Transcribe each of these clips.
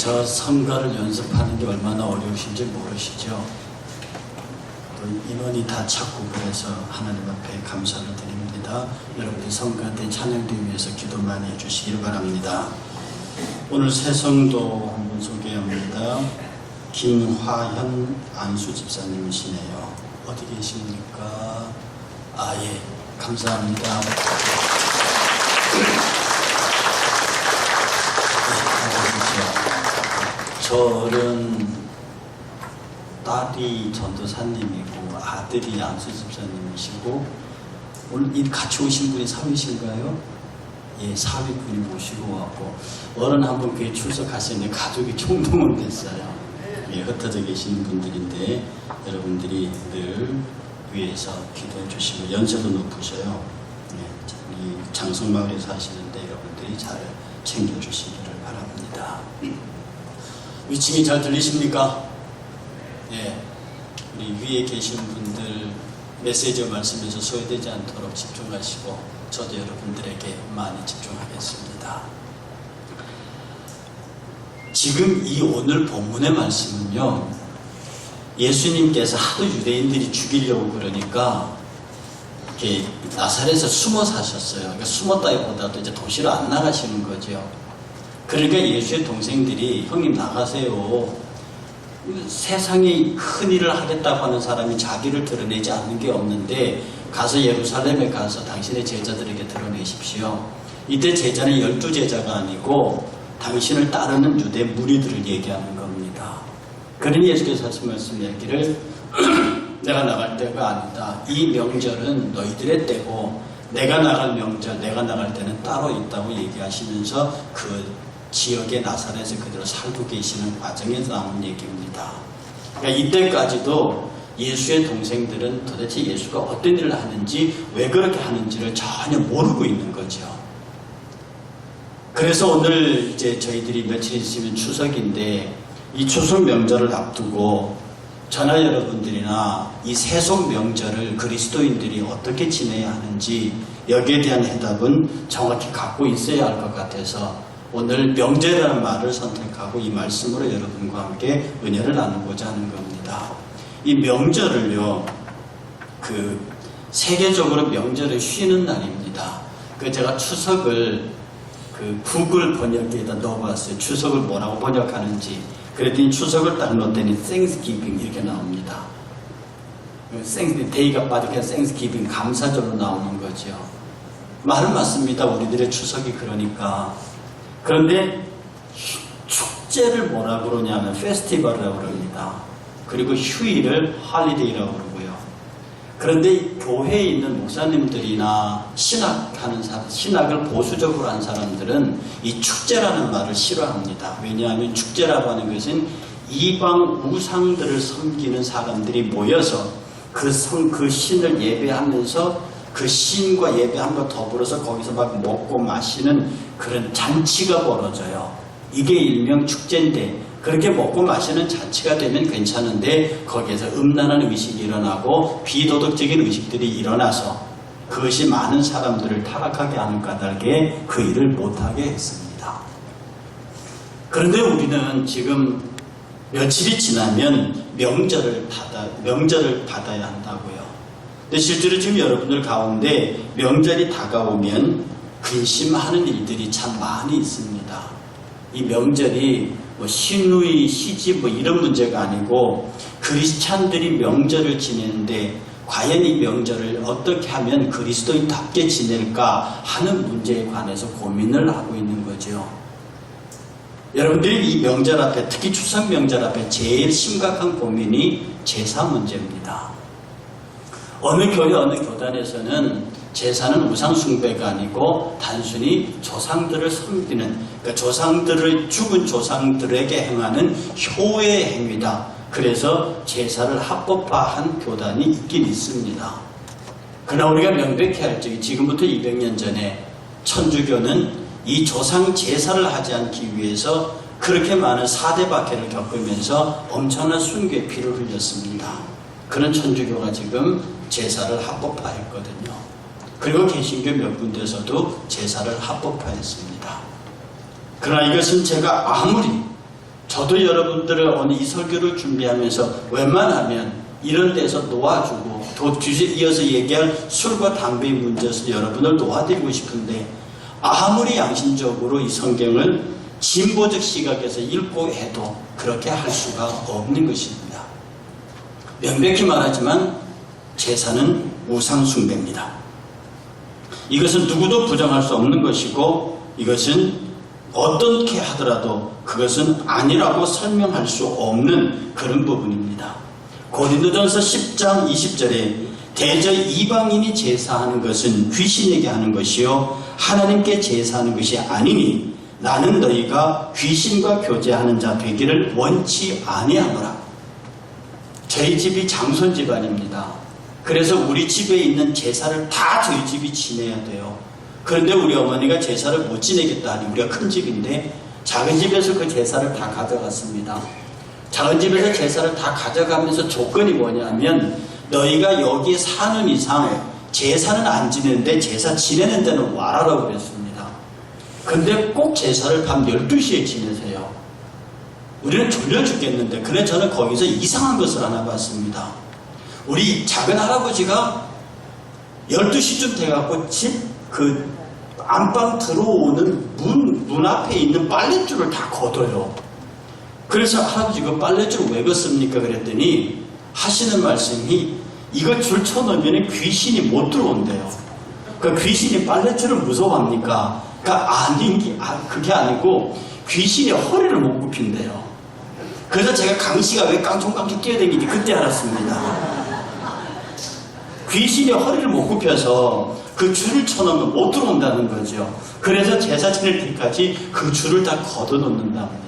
저 선거를 연습하는 게 얼마나 어려우신지 모르시죠? 또 인원이 다 찼고 그래서 하나님 앞에 감사를 드립니다. 여러분들 선거 때 찬양도 위해서 기도 많이 해주시길 바랍니다. 오늘 새 성도 한분 소개합니다. 김화현 안수 집사님이시네요. 어디 계십니까? 아, 예. 감사합니다. 네, 저는 딸이 전도사님이고 아들이 안수 집사님이시고 오늘 이 같이 오신 분이 사위신가요? 예, 사위분이 모시고 왔고 어른 한번 교회 출석하시는데 가족이 총동원 됐어요. 예, 흩어져 계시는 분들인데 여러분들이 늘 위에서 기도해 주시고 연세도 높으셔요. 예, 우리 장성마을에 사시는데 여러분들이 잘 챙겨 주시기를 바랍니다. 위층이 잘 들리십니까? 예, 우리 위에 계신 분들 메시지 말씀에서 소외되지 않도록 집중하시고 저도 여러분들에게 많이 집중하겠습니다. 지금 이 오늘 본문의 말씀은요, 예수님께서 하도 유대인들이 죽이려고 그러니까 이렇게 나사렛에서 숨어 사셨어요. 그러니까 숨었다기보다도 이제 도시로 안 나가시는 거죠. 그러니까 예수의 동생들이 형님 나가세요. 세상에 큰 일을 하겠다고 하는 사람이 자기를 드러내지 않는 게 없는데 가서 예루살렘에 가서 당신의 제자들에게 드러내십시오. 이때 제자는 열두 제자가 아니고 당신을 따르는 유대 무리들을 얘기하는 겁니다. 그러니 예수께서 하신 말씀 얘기를 내가 나갈 때가 아니다. 이 명절은 너희들의 때고 내가 나갈 명절, 내가 나갈 때는 따로 있다고 얘기하시면서 그 지역의 나사렛에 그대로 살고 계시는 과정에서 나온 얘기입니다. 그러니까 이때까지도 예수의 동생들은 도대체 예수가 어떤 일을 하는지 왜 그렇게 하는지를 전혀 모르고 있는 거죠. 그래서 오늘 이제 저희들이 며칠 있으면 추석인데 이 추석 명절을 앞두고 전화 여러분들이나 이 세속 명절을 그리스도인들이 어떻게 지내야 하는지 여기에 대한 해답은 정확히 갖고 있어야 할 것 같아서 오늘 명절이라는 말을 선택하고 이 말씀으로 여러분과 함께 은혜를 나누고자 하는 겁니다. 이 명절을요, 그 세계적으로 명절을 쉬는 날입니다. 그 제가 추석을 그 구글 번역기에다 넣어봤어요. 추석을 뭐라고 번역하는지. 그랬더니 추석을 딱 넣었더니 Thanksgiving 이렇게 나옵니다. 생 데이가 빠지니까 Thanksgiving 감사절로 나오는 거죠. 말은 맞습니다. 우리들의 추석이 그러니까. 그런데 축제를 뭐라 그러냐면 페스티벌이라고 그럽니다. 그리고 휴일을 할리데이라고 그러고요. 그런데 교회에 있는 목사님들이나 신학하는 사람, 신학을 보수적으로 한 사람들은 이 축제라는 말을 싫어합니다. 왜냐하면 축제라고 하는 것은 이방 우상들을 섬기는 사람들이 모여서 그 성, 그 신을 예배하면서 그 신과 예배함과 더불어서 거기서 막 먹고 마시는 그런 잔치가 벌어져요. 이게 일명 축제인데 그렇게 먹고 마시는 잔치가 되면 괜찮은데 거기에서 음란한 의식이 일어나고 비도덕적인 의식들이 일어나서 그것이 많은 사람들을 타락하게 하는 까닭에 그 일을 못하게 했습니다. 그런데 우리는 지금 며칠이 지나면 명절을 받아 명절을 받아야 한다고요. 근데 실제로 지금 여러분들 가운데 명절이 다가오면 근심하는 일들이 참 많이 있습니다. 이 명절이 뭐 신우이, 시집 뭐 이런 문제가 아니고 그리스찬들이 명절을 지내는데 과연 이 명절을 어떻게 하면 그리스도인답게 지낼까 하는 문제에 관해서 고민을 하고 있는 거죠. 여러분들이 이 명절 앞에 특히 추석 명절 앞에 제일 심각한 고민이 제사 문제입니다. 어느 교회 어느 교단에서는 제사는 우상 숭배가 아니고 단순히 조상들을 섬기는 그러니까 조상들을 죽은 조상들에게 행하는 효의 행위다. 그래서 제사를 합법화한 교단이 있긴 있습니다. 그러나 우리가 명백히 할 적이 지금부터 200년 전에 천주교는 이 조상 제사를 하지 않기 위해서 그렇게 많은 사대 박해를 겪으면서 엄청난 순교의 피를 흘렸습니다. 그런 천주교가 지금 제사를 합법화했거든요. 그리고 개신교 몇 군데서도 제사를 합법화했습니다. 그러나 이것은 제가 아무리 저도 여러분들을 오늘 이 설교를 준비하면서 웬만하면 이런 데서 놓아주고 또 뒤에 이어서 얘기할 술과 담배의 문제에서 여러분을 놓아드리고 싶은데 아무리 양심적으로 이 성경을 진보적 시각에서 읽고 해도 그렇게 할 수가 없는 것입니다. 명백히 말하지만 제사는 우상숭배입니다. 이것은 누구도 부정할 수 없는 것이고 이것은 어떻게 하더라도 그것은 아니라고 설명할 수 없는 그런 부분입니다. 고린도전서 10장 20절에 대저 이방인이 제사하는 것은 귀신에게 하는 것이요 하나님께 제사하는 것이 아니니 나는 너희가 귀신과 교제하는 자 되기를 원치 아니하노라. 저희 집이 장손 집안입니다. 그래서 우리 집에 있는 제사를 다 저희 집이 지내야 돼요. 그런데 우리 어머니가 제사를 못 지내겠다 하니 우리가 큰 집인데 작은 집에서 그 제사를 다 가져갔습니다. 작은 집에서 제사를 다 가져가면서 조건이 뭐냐면 너희가 여기에 사는 이상 제사는 안 지내는데 제사 지내는 데는 와라라고 그랬습니다. 근데 꼭 제사를 밤 12시에 지내세요. 우리는 졸려 죽겠는데 그래 저는 거기서 이상한 것을 하나 봤습니다. 우리 작은 할아버지가 12시쯤 돼갖고 집 그 안방 들어오는 문, 문 앞에 있는 빨랫줄을 다 걷어요. 그래서 할아버지 그 빨랫줄 왜 걷습니까? 그랬더니 하시는 말씀이 이거 줄 쳐놓으면 귀신이 못 들어온대요. 그 귀신이 빨랫줄을 무서워합니까? 그러니까 아닌 게, 아, 그게 아니고 귀신이 허리를 못 굽힌대요. 그래서 제가 강씨가 왜 깡총깡총 뛰어다니는지 그때 알았습니다. 귀신이 허리를 못 굽혀서 그 줄을 쳐놓으면 못 들어온다는 거죠. 그래서 제사 지낼 때까지 그 줄을 다 걷어놓는답니다.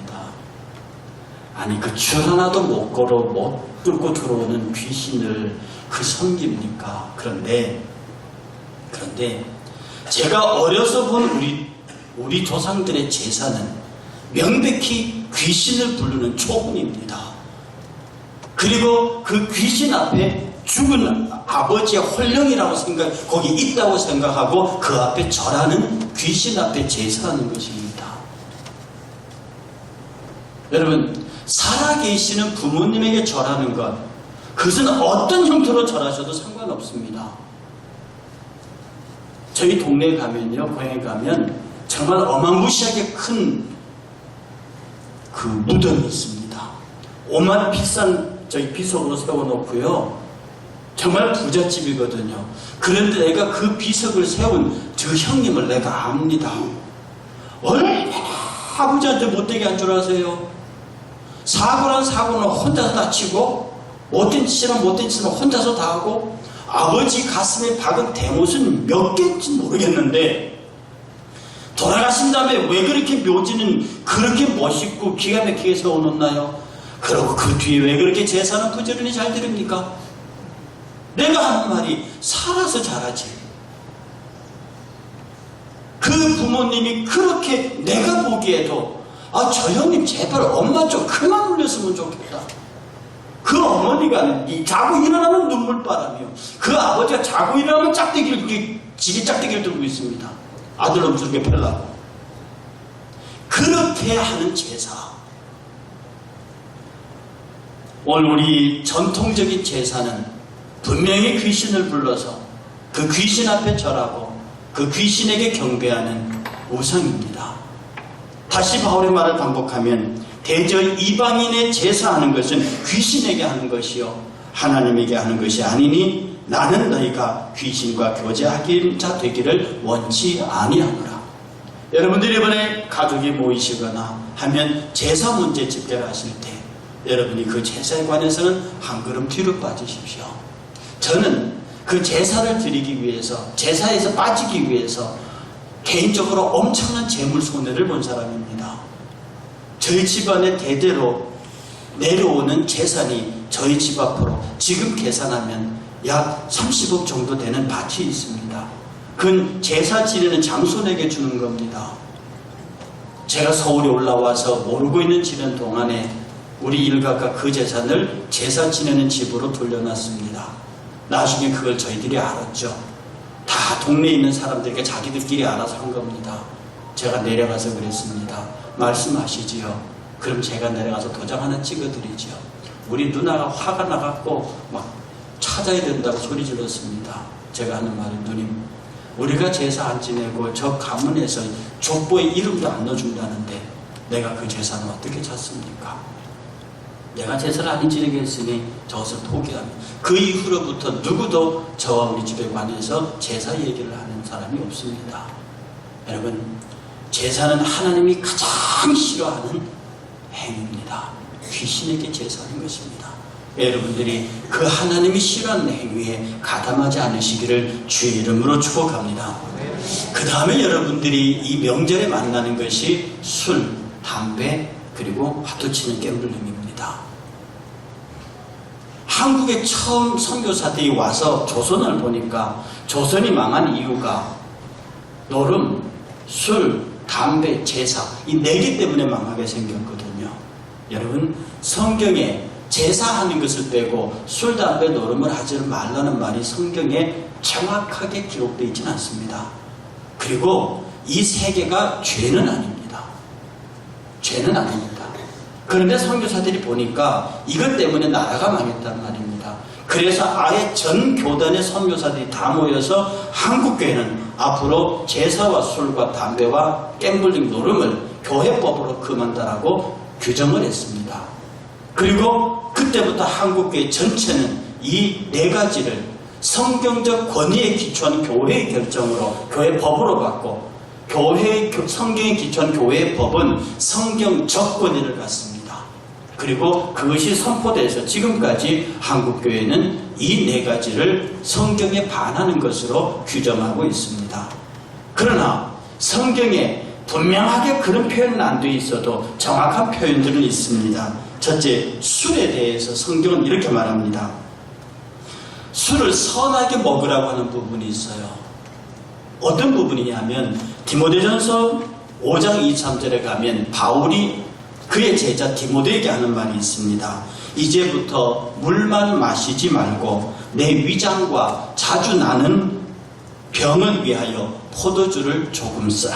아니 그 줄 하나도 못 걸어 못 뚫고 들어오는 귀신을 그 섬깁니까? 그런데 그런데 제가 어려서 본 우리 우리 조상들의 제사는 명백히 귀신을 부르는 초분입니다. 그리고 그 귀신 앞에 죽은 아버지의 홀령이라고 생각, 거기 있다고 생각하고 그 앞에 절하는 귀신 앞에 제사하는 것입니다. 여러분, 살아계시는 부모님에게 절하는 것, 그것은 어떤 형태로 절하셔도 상관없습니다. 저희 동네에 가면요, 고향에 가면 정말 어마무시하게 큰 그 무덤이 있습니다. 오만 비싼 저희 비석으로 세워놓고요. 정말 부잣집이거든요. 그런데 내가 그 비석을 세운 저 형님을 내가 압니다. 얼마나 아버지한테 못되게 한 줄 아세요? 사고란 사고는 혼자서 다치고 못된 짓이란 못된 짓은 혼자서 다 하고 아버지 가슴에 박은 대못은 몇 개인지 모르겠는데 돌아가신 다음에 왜 그렇게 묘지는 그렇게 멋있고 기가 막히게 세워놓나요? 그리고 그 뒤에 왜 그렇게 제사는 부지런히 잘 드립니까? 내가 하는 말이 살아서 잘하지. 그 부모님이 그렇게 내가 보기에도 아, 저 형님 제발 엄마 좀 그만 울렸으면 좋겠다. 그 어머니가 이 자고 일어나면 눈물바람이요. 그 아버지가 자고 일어나면 짝대기를, 짝대기를 들고 있습니다. 아들 엄청게 펴려고. 그렇게 하는 제사. 오늘 우리 전통적인 제사는 분명히 귀신을 불러서 그 귀신 앞에 절하고 그 귀신에게 경배하는 우상입니다. 다시 바울의 말을 반복하면 대저 이방인의 제사하는 것은 귀신에게 하는 것이요 하나님에게 하는 것이 아니니 나는 너희가 귀신과 교제하기 자 되기를 원치 아니하노라. 여러분들이 이번에 가족이 모이시거나 하면 제사 문제 집계를 하실 때 여러분이 그 제사에 관해서는 한 걸음 뒤로 빠지십시오. 저는 그 제사를 드리기 위해서 제사에서 빠지기 위해서 개인적으로 엄청난 재물 손해를 본 사람입니다. 저희 집안에 대대로 내려오는 재산이 저희 집 앞으로 지금 계산하면 약 30억 정도 되는 밭이 있습니다. 그건 제사 지내는 장손에게 주는 겁니다. 제가 서울에 올라와서 모르고 있는 지낸 동안에 우리 일가가 그 재산을 제사 지내는 집으로 돌려놨습니다. 나중에 그걸 저희들이 알았죠. 다 동네에 있는 사람들에게 자기들끼리 알아서 한 겁니다. 제가 내려가서 그랬습니다. 말씀하시지요. 그럼 제가 내려가서 도장 하나 찍어드리죠. 우리 누나가 화가 나갖고 막 찾아야 된다고 소리 질렀습니다. 제가 하는 말이 누님 우리가 제사 안 지내고 저 가문에서 족보에 이름도 안 넣어준다는데 내가 그 제사는 어떻게 찾습니까? 내가 제사를 안 지내게 했으니 저것을 포기하면 그 이후로부터 누구도 저와 우리 집에 관해서 제사 얘기를 하는 사람이 없습니다. 여러분 제사는 하나님이 가장 싫어하는 행위입니다. 귀신에게 제사하는 것입니다. 여러분들이 그 하나님이 싫어하는 행위에 가담하지 않으시기를 주의 이름으로 축복합니다. 그 다음에 여러분들이 이 명절에 만나는 것이 술, 담배, 그리고 화투치는 갬블링입니다. 한국에 처음 선교사들이 와서 조선을 보니까 조선이 망한 이유가 노름, 술, 담배, 제사 이 네 개 때문에 망하게 생겼거든요. 여러분 성경에 제사하는 것을 빼고 술, 담배, 노름을 하지 말라는 말이 성경에 정확하게 기록되어 있지는 않습니다. 그리고 이 세 개가 죄는 아닙니다. 죄는 아닙니다. 그런데 선교사들이 보니까 이것 때문에 나라가 망했단 말입니다. 그래서 아예 전 교단의 선교사들이 다 모여서 한국 교회는 앞으로 제사와 술과 담배와 갬블링 노름을 교회법으로 금한다라고 규정을 했습니다. 그리고 그때부터 한국 교회 전체는 이 네 가지를 성경적 권위에 기초한 교회의 결정으로 교회 법으로 받고 교회 성경에 기초한 교회의 법은 성경적 권위를 갖습니다. 그리고 그것이 선포돼서 지금까지 한국 교회는 이 네 가지를 성경에 반하는 것으로 규정하고 있습니다. 그러나 성경에 분명하게 그런 표현은 안 돼 있어도 정확한 표현들은 있습니다. 첫째, 술에 대해서 성경은 이렇게 말합니다. 술을 선하게 먹으라고 하는 부분이 있어요. 어떤 부분이냐면 디모데전서 5장 23절에 가면 바울이 그의 제자 디모데에게 하는 말이 있습니다. 이제부터 물만 마시지 말고 내 위장과 자주 나는 병을 위하여 포도주를 조금 쓰라.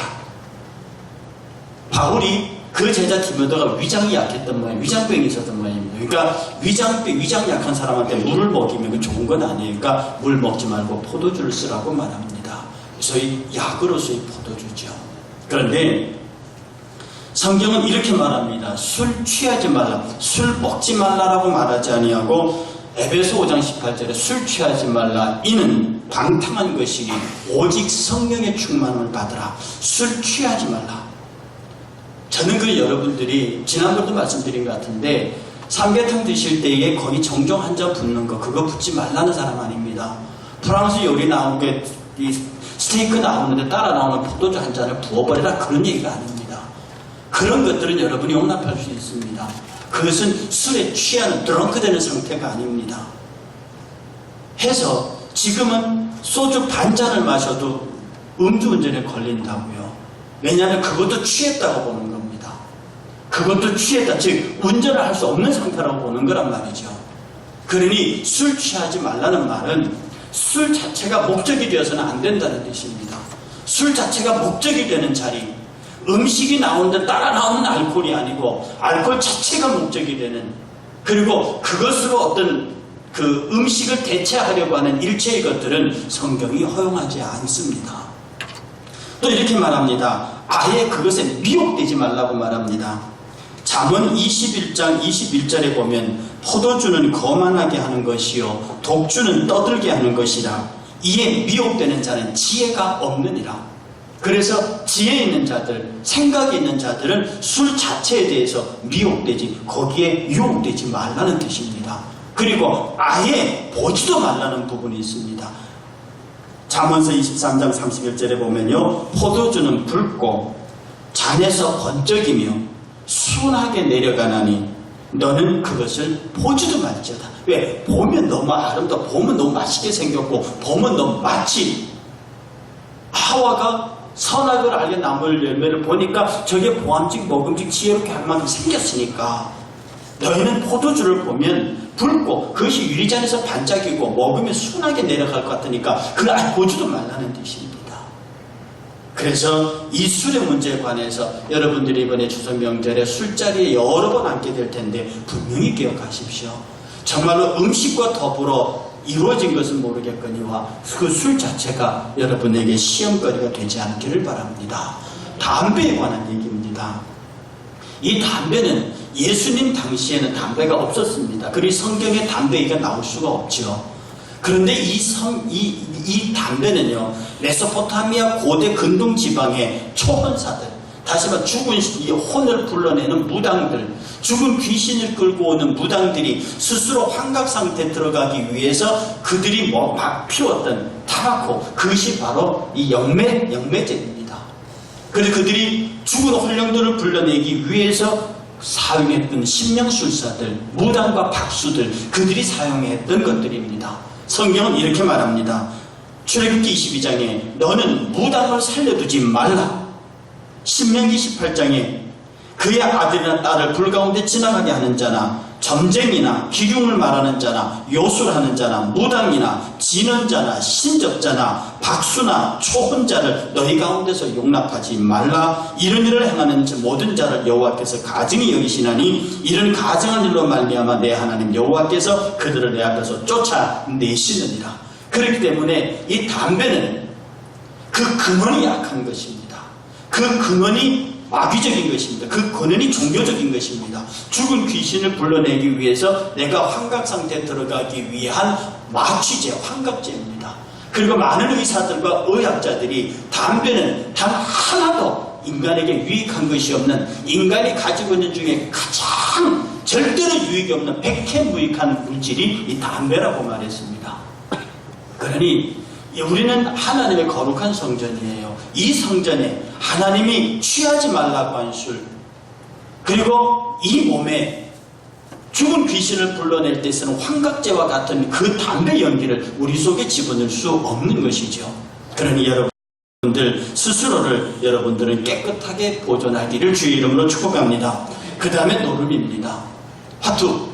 바울이 그 제자 디모데가 위장이 약했던 모양, 위장병이 있었던 모양입니다. 그러니까 위장병, 위장 약한 사람한테 물을 먹이면 그 좋은 건 아니에요. 그러니까 물 먹지 말고 포도주를 쓰라고 말합니다. 소위 약으로서의 포도주죠. 그런데 성경은 이렇게 말합니다. 술 취하지 말라. 술 먹지 말라라고 말하지 아니하고 에베소 5장 18절에 술 취하지 말라. 이는 방탕한 것이니 오직 성령의 충만을 받으라. 술 취하지 말라. 저는 그 여러분들이 지난번도 말씀드린 것 같은데 삼계탕 드실 때에 거기 정종 한잔 붓는 거 그거 붓지 말라는 사람 아닙니다. 프랑스 요리 나온 게이 스테이크 나오는데 따라 나오는 포도주 한 잔을 부어버리라 그런 얘기가 아닙니다. 그런 것들은 여러분이 용납할 수 있습니다. 그것은 술에 취하는 드렁크 되는 상태가 아닙니다. 해서 지금은 소주 반 잔을 마셔도 음주운전에 걸린다고요. 왜냐하면 그것도 취했다고 보는 겁니다. 그것도 취했다. 즉, 운전을 할 수 없는 상태라고 보는 거란 말이죠. 그러니 술 취하지 말라는 말은 술 자체가 목적이 되어서는 안 된다는 뜻입니다. 술 자체가 목적이 되는 자리, 음식이 나오는데 따라 나오는 알코올이 아니고 알코올 자체가 목적이 되는 그리고 그것으로 어떤 그 음식을 대체하려고 하는 일체의 것들은 성경이 허용하지 않습니다. 또 이렇게 말합니다. 아예 그것에 미혹되지 말라고 말합니다. 잠언 21장 21절에 보면 포도주는 거만하게 하는 것이요 독주는 떠들게 하는 것이라 이에 미혹되는 자는 지혜가 없느니라. 그래서 지혜 있는 자들, 생각이 있는 자들은 술 자체에 대해서 미혹되지 거기에 유혹되지 말라는 뜻입니다. 그리고 아예 보지도 말라는 부분이 있습니다. 잠언서 23장 31절에 보면요. 포도주는 붉고 잔에서 번쩍이며 순하게 내려가나니 너는 그것을 보지도 말지어다. 왜? 보면 너무 아름다워. 보면 너무 맛있게 생겼고 보면 너무 마치 하와가 선악을 알게 나물 열매를 보니까 저게 보암직 먹음직 지혜롭게 할 만큼 생겼으니까 너희는 포도주를 보면 붉고 그것이 유리잔에서 반짝이고 먹으면 순하게 내려갈 것 같으니까 그걸 보지도 말라는 뜻입니다. 그래서 이 술의 문제에 관해서 여러분들이 이번에 추석 명절에 술자리에 여러 번 앉게 될 텐데 분명히 기억하십시오. 정말로 음식과 더불어 이루어진 것은 모르겠거니와 그 술 자체가 여러분에게 시험거리가 되지 않기를 바랍니다. 담배에 관한 얘기입니다. 이 담배는 예수님 당시에는 담배가 없었습니다. 그리고 성경에 담배 얘기가 나올 수가 없죠. 그런데 이, 성, 이, 이 담배는요, 메소포타미아 고대 근동 지방의 초혼사들, 다시 말해 죽은 이 혼을 불러내는 무당들, 죽은 귀신을 끌고 오는 무당들이 스스로 환각 상태에 들어가기 위해서 그들이 뭐 막 피웠던 타바코, 그것이 바로 이 영매, 영매제입니다. 그래서 그들이 죽은 혼령들을 불러내기 위해서 사용했던 신명술사들, 무당과 박수들, 그들이 사용했던 것들입니다. 성경은 이렇게 말합니다. 출애굽기 22장에 너는 무당을 살려두지 말라. 신명기 18장에 그의 아들이나 딸을 불 가운데 지나가게 하는 자나 점쟁이나 기흉을 말하는 자나 요술하는 자나 무당이나 지는 자나 신접자나 박수나 초혼자를 너희 가운데서 용납하지 말라 이런 일을 행하는 모든 자를 여호와께서 가증히 여기시나니 이런 가증한 일로 말미암아 내 하나님 여호와께서 그들을 내 앞에서 쫓아내시느니라 그렇기 때문에 이 담배는 그 근원이 약한 것입니다 그 근원이 마귀적인 것입니다. 그 근원이 종교적인 것입니다. 죽은 귀신을 불러내기 위해서 내가 환각 상태에 들어가기 위한 마취제, 환각제입니다. 그리고 많은 의사들과 의학자들이 담배는 단 하나도 인간에게 유익한 것이 없는 인간이 가지고 있는 중에 가장 절대로 유익이 없는 백해무익한 물질이 이 담배라고 말했습니다. 그러니 우리는 하나님의 거룩한 성전이에요. 이 성전에 하나님이 취하지 말라고 한 술, 그리고 이 몸에 죽은 귀신을 불러낼 때 쓰는 환각제와 같은 그 담배 연기를 우리 속에 집어넣을 수 없는 것이죠. 그러니 여러분들 스스로를 여러분들은 깨끗하게 보존하기를 주의 이름으로 축복합니다. 그 다음에 노름입니다. 화투,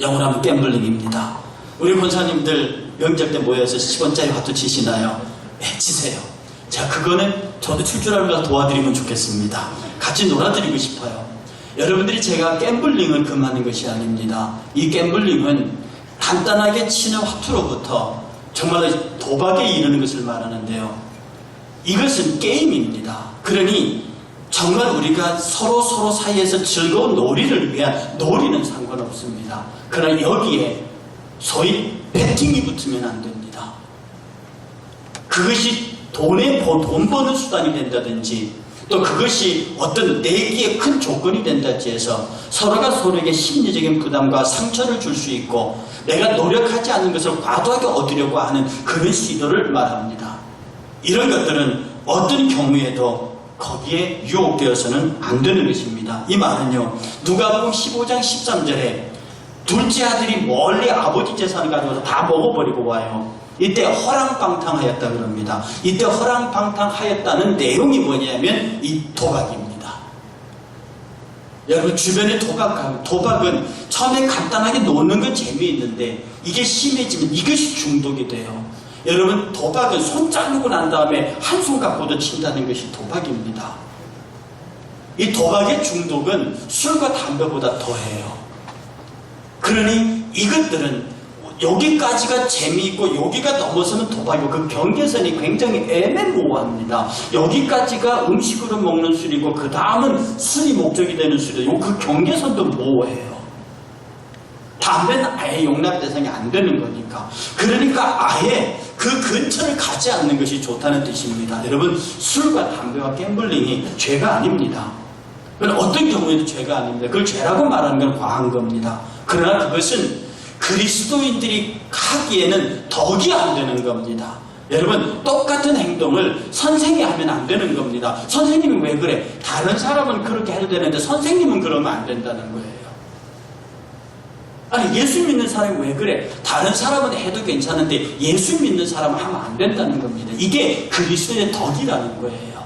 영어로 갬블링입니다. 우리 권사님들 명절 때 모여서 10원짜리 화투 치시나요? 네, 치세요. 자, 그거는 저도 칠 줄 알면 도와드리면 좋겠습니다. 같이 놀아드리고 싶어요. 여러분들이 제가 갬블링을 금하는 것이 아닙니다. 이 갬블링은 간단하게 치는 화투로부터 정말로 도박에 이르는 것을 말하는데요. 이것은 게임입니다. 그러니 정말 우리가 서로 서로 사이에서 즐거운 놀이를 위한 놀이는 상관없습니다. 그러나 여기에 소위 배팅이 붙으면 안 됩니다. 그것이 돈에 버- 돈 버는 수단이 된다든지 또 그것이 어떤 내기에 큰 조건이 된다지 해서 서로가 서로에게 심리적인 부담과 상처를 줄 수 있고 내가 노력하지 않는 것을 과도하게 얻으려고 하는 그런 시도를 말합니다. 이런 것들은 어떤 경우에도 거기에 유혹되어서는 안 되는 것입니다. 이 말은요. 누가복음 15장 13절에 둘째 아들이 멀리 아버지 재산을 가져와서 다 먹어버리고 와요. 이때 허랑방탕하였다 그럽니다. 이때 허랑방탕하였다는 내용이 뭐냐면 이 도박입니다. 여러분 주변에 도박, 도박은 처음에 간단하게 노는 건 재미있는데 이게 심해지면 이것이 중독이 돼요. 여러분 도박은 손 자르고 난 다음에 한 손 갖고도 친다는 것이 도박입니다. 이 도박의 중독은 술과 담배보다 더해요. 그러니 이것들은 여기까지가 재미있고 여기가 넘어서는 도박이고 그 경계선이 굉장히 애매모호합니다. 여기까지가 음식으로 먹는 술이고 그 다음은 술이 목적이 되는 술이고 그 경계선도 모호해요. 담배는 아예 용납 대상이 안 되는 거니까. 그러니까 아예 그 근처를 가지 않는 것이 좋다는 뜻입니다. 여러분 술과 담배와 갬블링이 죄가 아닙니다. 어떤 경우에도 죄가 아닙니다. 그걸 죄라고 말하는 건 과한 겁니다. 그러나 그것은 그리스도인들이 하기에는 덕이 안 되는 겁니다. 여러분 똑같은 행동을 선생이 하면 안 되는 겁니다. 선생님이 왜 그래? 다른 사람은 그렇게 해도 되는데 선생님은 그러면 안 된다는 거예요. 아니 예수 믿는 사람이 왜 그래? 다른 사람은 해도 괜찮은데 예수 믿는 사람은 하면 안 된다는 겁니다. 이게 그리스도의 덕이라는 거예요.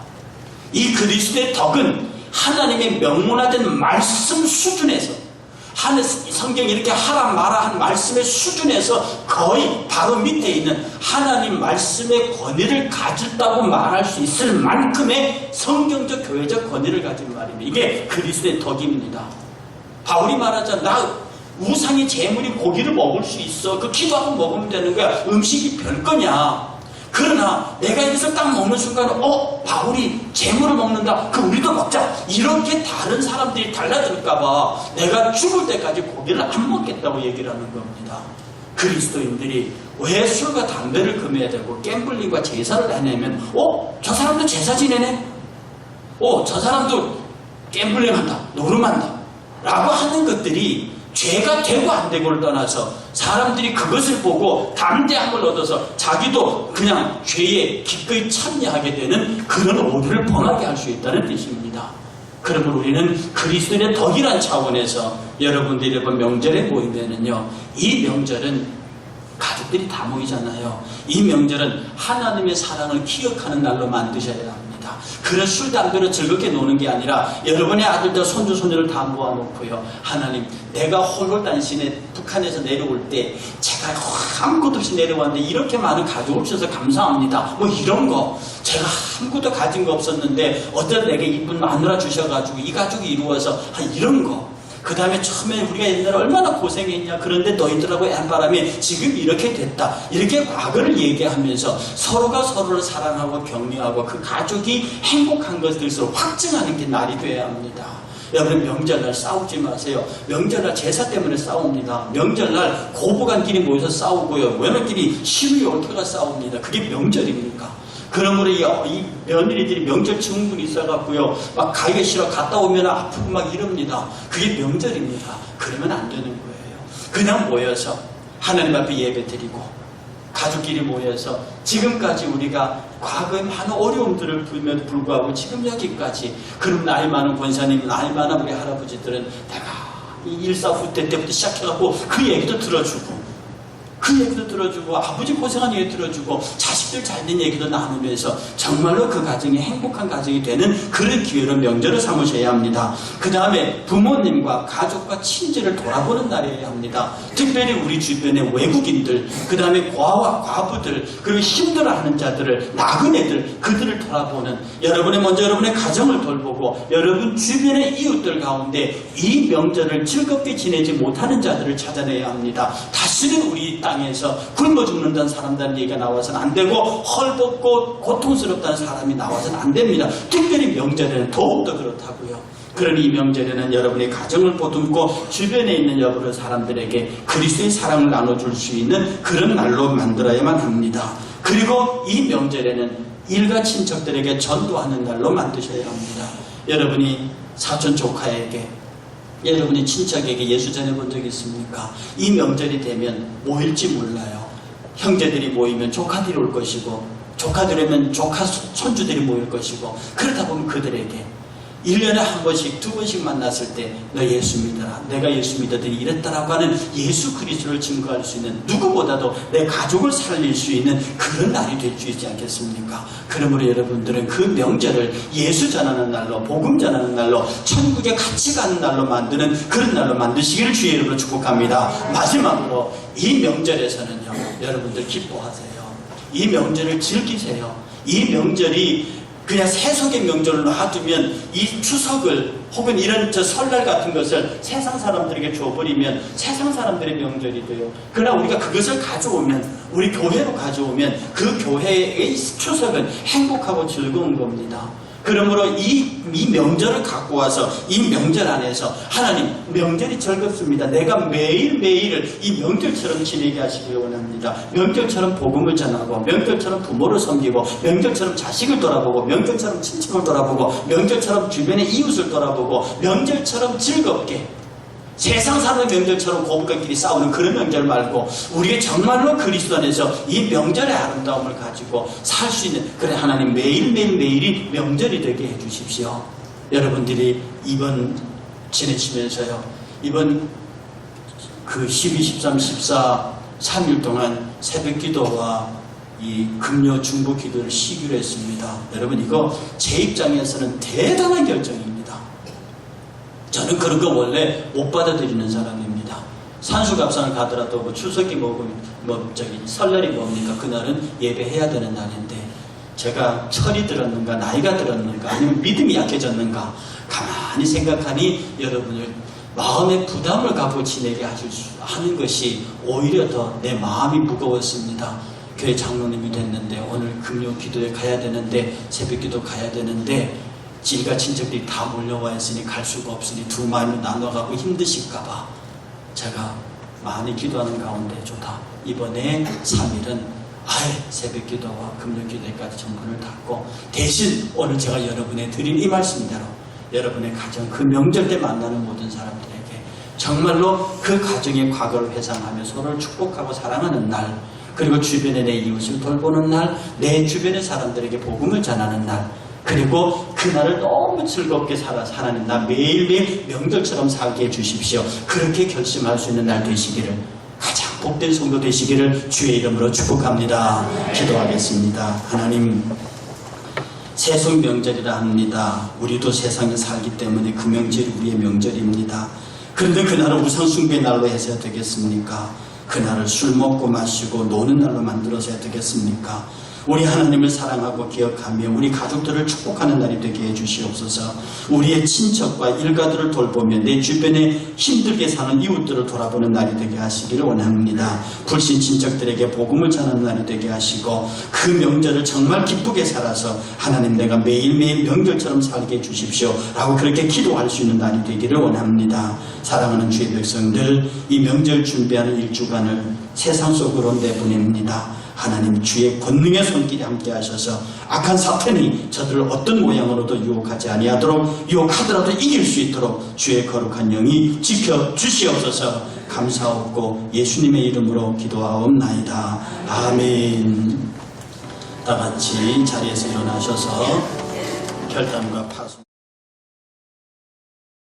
이 그리스도의 덕은 하나님의 명문화된 말씀 수준에서 하늘 성경이 이렇게 하라 마라 한 말씀의 수준에서 거의 바로 밑에 있는 하나님 말씀의 권위를 가졌다고 말할 수 있을 만큼의 성경적 교회적 권위를 가진 말입니다. 이게 그리스도의 덕입니다. 바울이 말하자 나 우상의 재물이 고기를 먹을 수 있어. 그 기도하고 먹으면 되는 거야. 음식이 별거냐. 그러나 내가 이것을 딱 먹는 순간 어 바울이 재물을 먹는다. 그 우리도 먹자. 이렇게 다른 사람들이 달라질까봐 내가 죽을 때까지 고기를 안 먹겠다고 얘기를 하는 겁니다. 그리스도인들이 왜 술과 담배를 금해야 되고 갬블링과 제사를 해내면 어? 저 사람도 제사 지내네? 어? 저 사람도 갬블링한다. 노름한다. 라고 하는 것들이 죄가 되고 안 되고를 떠나서 사람들이 그것을 보고 담대함을 얻어서 자기도 그냥 죄에 기꺼이 참여하게 되는 그런 오류를 범하게 할 수 있다는 뜻입니다. 그러면 우리는 그리스도의 덕이란 차원에서 여러분들이 이번 명절에 모이면은요, 이 명절은 가족들이 다 모이잖아요. 이 명절은 하나님의 사랑을 기억하는 날로 만드셔야. 그런 술, 담배로 즐겁게 노는 게 아니라 여러분의 아들들, 손주, 손녀를 다 모아놓고요. 하나님, 내가 홀홀단신에 북한에서 내려올 때 제가 아무것도 없이 내려왔는데 이렇게 많은 가족을 주셔서 감사합니다. 뭐 이런 거. 제가 아무것도 가진 거 없었는데 어떤 내게 이쁜 마누라 주셔가지고 이 가족이 이루어서 한 이런 거. 그 다음에 처음에 우리가 옛날에 얼마나 고생했냐. 그런데 너희들하고 얀바람이 지금 이렇게 됐다. 이렇게 과거를 얘기하면서 서로가 서로를 사랑하고 격려하고 그 가족이 행복한 것을 서로 확증하는 게 날이 돼야 합니다. 여러분 명절날 싸우지 마세요. 명절날 제사 때문에 싸웁니다. 명절날 고부간끼리 모여서 싸우고요. 며느끼리 시루에 얽혀가 싸웁니다. 그게 명절입니까? 그러므로 이, 이 며느리들이 명절 증후군이 있어갖고요. 막 가기가 싫어 갔다 오면 아프고 막 이럽니다. 그게 명절입니다. 그러면 안 되는 거예요. 그냥 모여서 하나님 앞에 예배 드리고 가족끼리 모여서 지금까지 우리가 과거에 많은 어려움들을 불면도 불구하고 지금 여기까지 그럼 나이 많은 권사님, 나이 많은 우리 할아버지들은 내가 이 일사후퇴 때부터 시작해갖고 그 얘기도 들어주고 그 얘기도 들어주고 아버지 고생한 얘기 들어주고 자식들 잘된 얘기도 나누면서 정말로 그 가정이 행복한 가정이 되는 그런 기회로 명절을 삼으셔야 합니다. 그 다음에 부모님과 가족과 친지를 돌아보는 날이어야 합니다. 특별히 우리 주변의 외국인들, 그 다음에 과와 과부들, 그리고 힘들어하는 자들을 나그네들 그들을 돌아보는 여러분의 먼저 여러분의 가정을 돌보고 여러분 주변의 이웃들 가운데 이 명절을 즐겁게 지내지 못하는 자들을 찾아내야 합니다. 다시는 우리 땅 에서 굶어 죽는다는 사람들 얘기가 나와서는 안 되고 헐벗고 고통스럽다는 사람이 나와서는 안 됩니다. 특별히 명절에는 더욱더 그렇다고요. 그러니 이 명절에는 여러분의 가정을 보듬고 주변에 있는 여러분 사람들에게 그리스도의 사랑을 나눠줄 수 있는 그런 날로 만들어야만 합니다. 그리고 이 명절에는 일가 친척들에게 전도하는 날로 만드셔야 합니다. 여러분이 사촌 조카에게 여러분이 친척에게 예수 전해본 적 있습니까? 이 명절이 되면 모일지 몰라요. 형제들이 모이면 조카들이 올 것이고, 조카들이 오면 조카 손주들이 모일 것이고, 그러다 보면 그들에게 1년에 한 번씩, 두 번씩 만났을 때, 너 예수 믿어라. 내가 예수 믿었더니 이랬다라고 하는 예수 그리스도를 증거할 수 있는 누구보다도 내 가족을 살릴 수 있는 그런 날이 될 수 있지 않겠습니까? 그러므로 여러분들은 그 명절을 예수 전하는 날로, 복음 전하는 날로, 천국에 같이 가는 날로 만드는 그런 날로 만드시기를 주의 이름으로 축복합니다. 마지막으로 이 명절에서는요, 여러분들 기뻐하세요. 이 명절을 즐기세요. 이 명절이 그냥 세속의 명절로 놔두면 이 추석을 혹은 이런 저 설날 같은 것을 세상 사람들에게 줘버리면 세상 사람들의 명절이 돼요. 그러나 우리가 그것을 가져오면 우리 교회로 가져오면 그 교회의 추석은 행복하고 즐거운 겁니다. 그러므로 이, 이 명절을 갖고 와서 이 명절 안에서 하나님 명절이 즐겁습니다. 내가 매일매일을 이 명절처럼 지내게 하시길 원합니다. 명절처럼 복음을 전하고 명절처럼 부모를 섬기고 명절처럼 자식을 돌아보고 명절처럼 친척을 돌아보고 명절처럼 주변의 이웃을 돌아보고 명절처럼 즐겁게 세상 사는 명절처럼 고부간끼리 싸우는 그런 명절 말고 우리가 정말로 그리스도 안에서 이 명절의 아름다움을 가지고 살 수 있는 그래 하나님 매일매일 매일이 명절이 되게 해주십시오. 여러분들이 이번 지내시면서요. 이번 그 12, 13, 14, 3일 동안 새벽 기도와 이 금요 중보 기도를 시기로 했습니다. 여러분 이거 제 입장에서는 대단한 결정입니다. 저는 그런 거 원래 못 받아들이는 사람입니다. 산수갑상을 가더라도 뭐 추석이 뭐고 뭐 저기 설날이 뭡니까 그날은 예배해야 되는 날인데 제가 철이 들었는가 나이가 들었는가 아니면 믿음이 약해졌는가 가만히 생각하니 여러분을 마음의 부담을 갖고 지내게 하는 것이 오히려 더 내 마음이 무거웠습니다. 교회 장로님이 됐는데 오늘 금요 기도에 가야 되는데 새벽 기도 가야 되는데 질가 친척들이 다 몰려와 있으니 갈 수가 없으니 두 마음이 나눠가고 힘드실까봐 제가 많이 기도하는 가운데 좋다. 이번에 3일은 아예 새벽 기도와 금요 기도까지 정문을 닫고 대신 오늘 제가 여러분에 드린 이 말씀대로 여러분의 가정 그 명절 때 만나는 모든 사람들에게 정말로 그 가정의 과거를 회상하며 서로를 축복하고 사랑하는 날 그리고 주변에 내 이웃을 돌보는 날 내 주변의 사람들에게 복음을 전하는 날 그리고 그날을 너무 즐겁게 살아, 살아낸 날 매일매일 명절처럼 살게 해주십시오. 그렇게 결심할 수 있는 날 되시기를 가장 복된 성도 되시기를 주의 이름으로 축복합니다. 기도하겠습니다. 하나님 세속 명절이라 합니다. 우리도 세상에 살기 때문에 그 명절이 우리의 명절입니다. 그런데 그날을 우상숭배의 날로 해서야 되겠습니까? 그날을 술 먹고 마시고 노는 날로 만들어서야 되겠습니까? 우리 하나님을 사랑하고 기억하며 우리 가족들을 축복하는 날이 되게 해주시옵소서. 우리의 친척과 일가들을 돌보며 내 주변에 힘들게 사는 이웃들을 돌아보는 날이 되게 하시기를 원합니다. 불신 친척들에게 복음을 전하는 날이 되게 하시고 그 명절을 정말 기쁘게 살아서 하나님 내가 매일매일 명절처럼 살게 해주십시오. 라고 그렇게 기도할 수 있는 날이 되기를 원합니다. 사랑하는 주의 백성들 이 명절 준비하는 일주간을 세상 속으로 내보냅니다. 하나님 주의 권능의 손길이 함께 하셔서 악한 사탄이 저들을 어떤 모양으로도 유혹하지 아니하도록 유혹하더라도 이길 수 있도록 주의 거룩한 영이 지켜 주시옵소서 감사하고 예수님의 이름으로 기도하옵나이다. 아멘. 다 같이 자리에서 일어나셔서 결단과 파손.